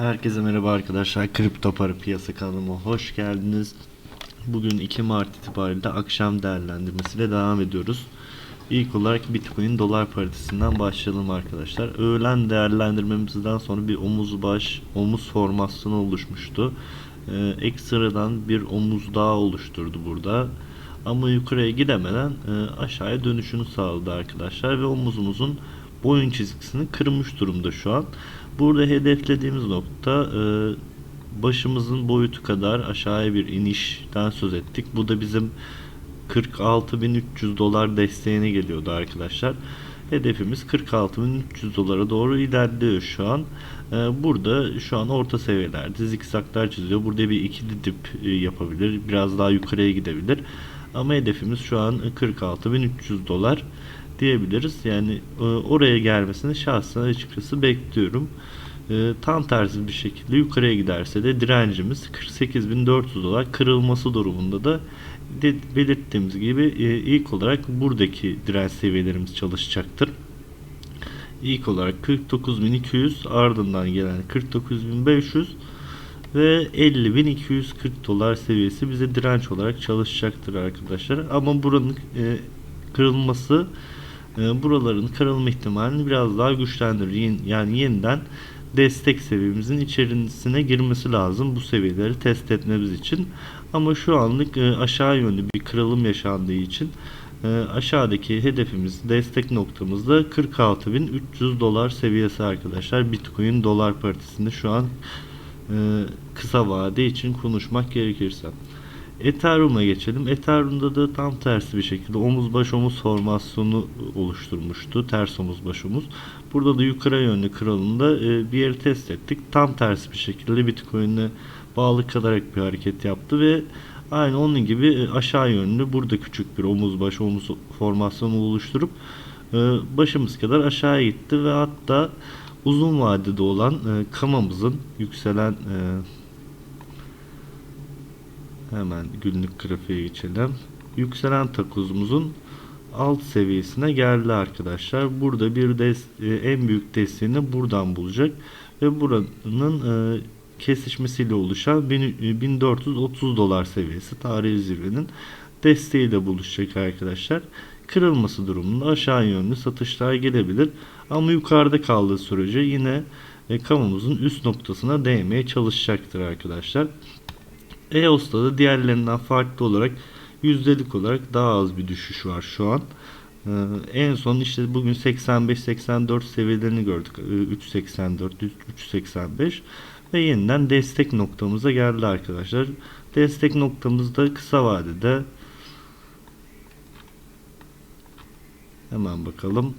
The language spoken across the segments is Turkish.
Herkese merhaba arkadaşlar. Kripto para piyasa kanalıma hoş geldiniz. Bugün 2 Mart itibariyle akşam değerlendirmesiyle devam ediyoruz. İlk olarak Bitcoin dolar paritesinden başlayalım arkadaşlar. Öğlen değerlendirmemizden sonra bir omuz baş, omuz formasyonu oluşmuştu. Ee, ekstradan bir omuz daha oluşturdu burada. Ama yukarıya gidemeden e, aşağıya dönüşünü sağladı arkadaşlar ve omuzumuzun boyun çizgisini kırmış durumda şu an. Burada hedeflediğimiz nokta e, başımızın boyutu kadar aşağıya bir inişten söz ettik. Bu da bizim 46.300 dolar desteğine geliyordu arkadaşlar. Hedefimiz 46.300 dolara doğru ilerliyor şu an. Ee, Burada şu an orta seviyelerde zikzaklar çiziyor. Burada bir ikili dip e, yapabilir. Biraz daha yukarıya gidebilir. Ama hedefimiz şu an 46.300 dolar diyebiliriz. Yani e, oraya gelmesini şahsen açıkçası bekliyorum. E, Tam tersi bir şekilde yukarıya giderse de direncimiz 48.400 dolar kırılması durumunda da belirttiğimiz gibi e, ilk olarak buradaki direnç seviyelerimiz çalışacaktır. İlk olarak 49.200 ardından gelen 49.500 ve 50.240 dolar seviyesi bize direnç olarak çalışacaktır arkadaşlar. Ama buranın e, kırılması e, buraların kırılma ihtimalini biraz daha güçlendirir. Yani yeniden destek seviyemizin içerisine girmesi lazım bu seviyeleri test etmemiz için. Ama şu anlık e, aşağı yönlü bir kırılım yaşandığı için e, aşağıdaki hedefimiz destek noktamızda 46.300 dolar seviyesi arkadaşlar. Bitcoin dolar paritesinde şu an e, kısa vade için konuşmak gerekirse. Ethereum'a geçelim. Ethereum'da da tam tersi bir şekilde omuz baş omuz formasyonu oluşturmuştu. Ters omuz baş omuz. Burada da yukarı yönlü kırılımda e, bir yeri test ettik. Tam tersi bir şekilde Bitcoin'e bağlı kalarak bir hareket yaptı ve aynı onun gibi e, aşağı yönlü burada küçük bir omuz baş omuz formasyonu oluşturup e, başımız kadar aşağı gitti ve hatta uzun vadede olan kamamızın yükselen Hemen günlük grafiğe geçelim. Yükselen takozumuzun alt seviyesine geldi arkadaşlar. Burada bir des e, en büyük desteğini buradan bulacak ve buranın e, kesişmesiyle oluşan bin- e, 1430 dolar seviyesi tarihi zirvenin desteğiyle buluşacak arkadaşlar. Kırılması durumunda aşağı yönlü satışlar gelebilir ama yukarıda kaldığı sürece yine kamumuzun üst noktasına değmeye çalışacaktır arkadaşlar. EOS'ta da diğerlerinden farklı olarak yüzdelik olarak daha az bir düşüş var şu an. Ee, en son işte bugün 85-84 seviyelerini gördük. Ee, 3.84, 3.85 ve yeniden destek noktamıza geldi arkadaşlar. Destek noktamızda kısa vadede hemen bakalım.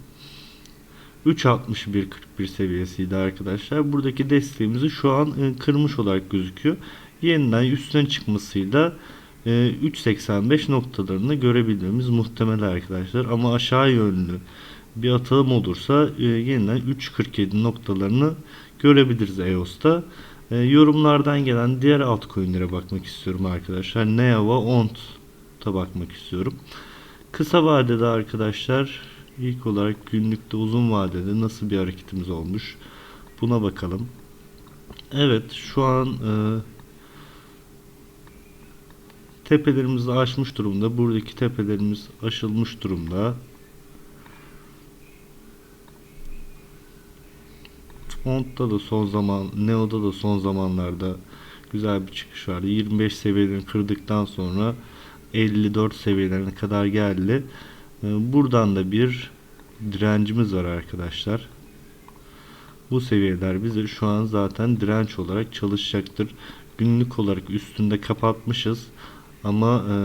3.61.41 seviyesiydi arkadaşlar. Buradaki desteğimizi şu an e, kırmış olarak gözüküyor. Yeniden üstüne çıkmasıyla e, 3.85 noktalarını görebilmemiz muhtemel arkadaşlar. Ama aşağı yönlü bir atılım olursa e, yeniden 3.47 noktalarını görebiliriz EOS'ta. E, yorumlardan gelen diğer altcoin'lere bakmak istiyorum arkadaşlar. Neova, Ont'a bakmak istiyorum. Kısa vadede arkadaşlar ilk olarak günlükte uzun vadede nasıl bir hareketimiz olmuş buna bakalım. Evet şu an e, tepelerimizi aşmış durumda. Buradaki tepelerimiz aşılmış durumda. Ont'ta da son zaman, Neo'da da son zamanlarda güzel bir çıkış vardı. 25 seviyelerini kırdıktan sonra 54 seviyelerine kadar geldi. Ee, Buradan da bir direncimiz var arkadaşlar. Bu seviyeler bize şu an zaten direnç olarak çalışacaktır. Günlük olarak üstünde kapatmışız. Ama e,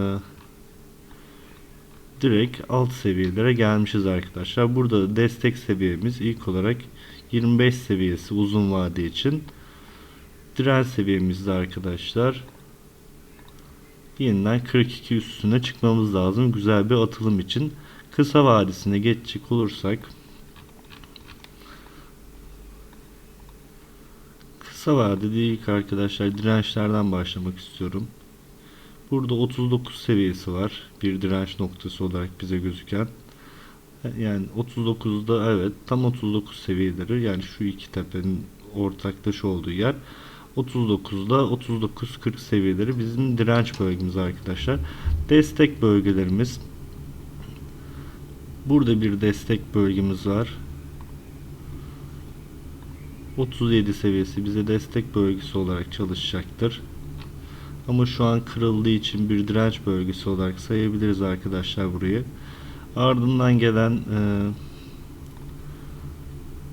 direkt alt seviyelere gelmişiz arkadaşlar. Burada destek seviyemiz ilk olarak 25 seviyesi uzun vade için. Direnç seviyemizde arkadaşlar. Yeniden 42 üstüne çıkmamız lazım. Güzel bir atılım için. Kısa vadesine geçecek olursak kısa vadede ilk arkadaşlar dirençlerden başlamak istiyorum. Burada 39 seviyesi var. Bir direnç noktası olarak bize gözüken. Yani 39'da evet tam 39 seviyeleri yani şu iki tepenin ortaktaş olduğu yer. 39'da 39-40 seviyeleri bizim direnç bölgemiz arkadaşlar. Destek bölgelerimiz Burada bir destek bölgemiz var. 37 seviyesi bize destek bölgesi olarak çalışacaktır. Ama şu an kırıldığı için bir direnç bölgesi olarak sayabiliriz arkadaşlar burayı. Ardından gelen e,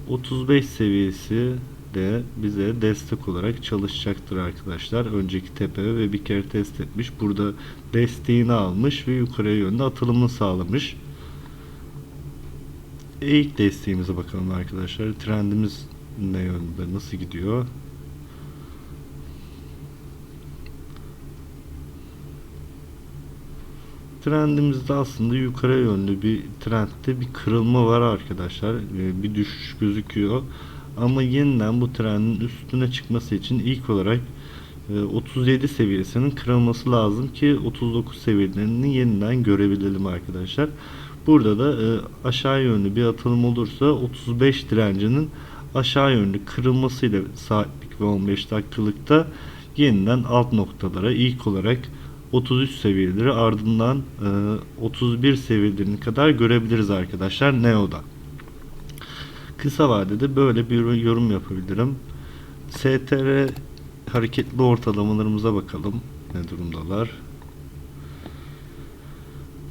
35 seviyesi de bize destek olarak çalışacaktır arkadaşlar. Önceki tepe ve bir kere test etmiş. Burada desteğini almış ve yukarıya yönde atılımını sağlamış. İlk desteğimize bakalım arkadaşlar. Trendimiz ne yönde, nasıl gidiyor? Trendimizde aslında yukarı yönlü bir trendde bir kırılma var arkadaşlar. Ee, Bir düşüş gözüküyor. Ama yeniden bu trendin üstüne çıkması için ilk olarak e, 37 seviyesinin kırılması lazım ki 39 seviyelerini yeniden görebilelim arkadaşlar. Burada da e, aşağı yönlü bir atılım olursa 35 direncinin aşağı yönlü kırılmasıyla saatlik ve 15 dakikalıkta yeniden alt noktalara ilk olarak 33 seviyeleri ardından e, 31 seviyelerine kadar görebiliriz arkadaşlar Neo'da. Kısa vadede böyle bir yorum yapabilirim. STR hareketli ortalamalarımıza bakalım. Ne durumdalar?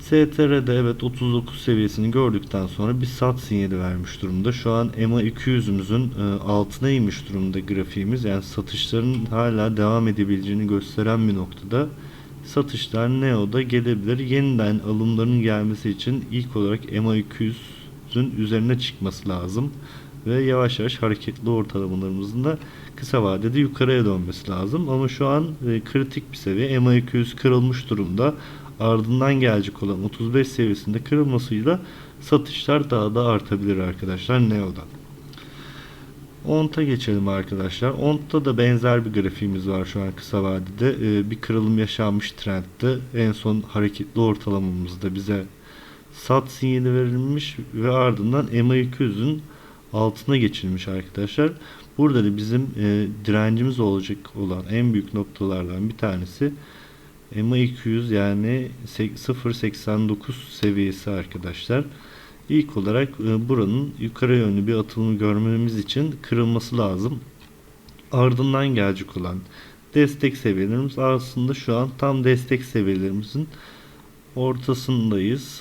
STR'de evet 39 seviyesini gördükten sonra bir sat sinyali vermiş durumda. Şu an EMA 200'ümüzün e, altına inmiş durumda grafiğimiz. Yani satışların hala devam edebileceğini gösteren bir noktada. Satışlar Neo'da gelebilir. Yeniden alımların gelmesi için ilk olarak EMA 200'ün üzerine çıkması lazım. Ve yavaş yavaş hareketli ortalamalarımızın da kısa vadede yukarıya dönmesi lazım. Ama şu an e, kritik bir seviye. EMA 200 kırılmış durumda ardından gelecek olan 35 seviyesinde kırılmasıyla satışlar daha da artabilir arkadaşlar Neo'da. ONT'a geçelim arkadaşlar. ONT'ta da benzer bir grafiğimiz var şu an kısa vadede. Ee, bir kırılım yaşanmış trendde. En son hareketli ortalamamızda bize sat sinyali verilmiş ve ardından MA200'ün altına geçilmiş arkadaşlar. Burada da bizim e, direncimiz olacak olan en büyük noktalardan bir tanesi MA200 yani 0.89 seviyesi arkadaşlar. İlk olarak e, buranın yukarı yönlü bir atılımı görmemiz için kırılması lazım. Ardından gelecek olan destek seviyelerimiz aslında şu an tam destek seviyelerimizin ortasındayız.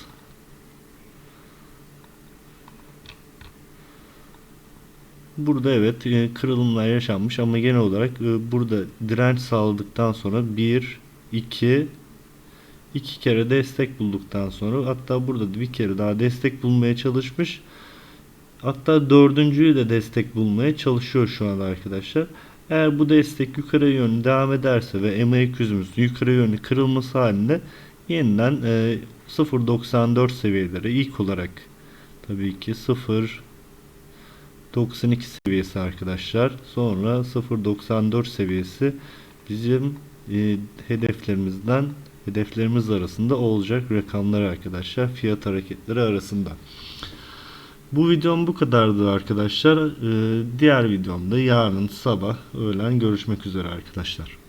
Burada evet e, kırılımlar yaşanmış ama genel olarak e, burada direnç sağladıktan sonra 1 2 iki kere destek bulduktan sonra hatta burada bir kere daha destek bulmaya çalışmış. Hatta dördüncüyü de destek bulmaya çalışıyor şu an arkadaşlar. Eğer bu destek yukarı yönlü devam ederse ve MA200'ümüzün yukarı yönlü kırılması halinde yeniden e, 0.94 seviyeleri ilk olarak tabii ki 0.92 seviyesi arkadaşlar. Sonra 0.94 seviyesi bizim e, hedeflerimizden hedeflerimiz arasında olacak rakamlar arkadaşlar fiyat hareketleri arasında. Bu videom bu kadardı arkadaşlar. Ee, diğer videomda yarın sabah öğlen görüşmek üzere arkadaşlar.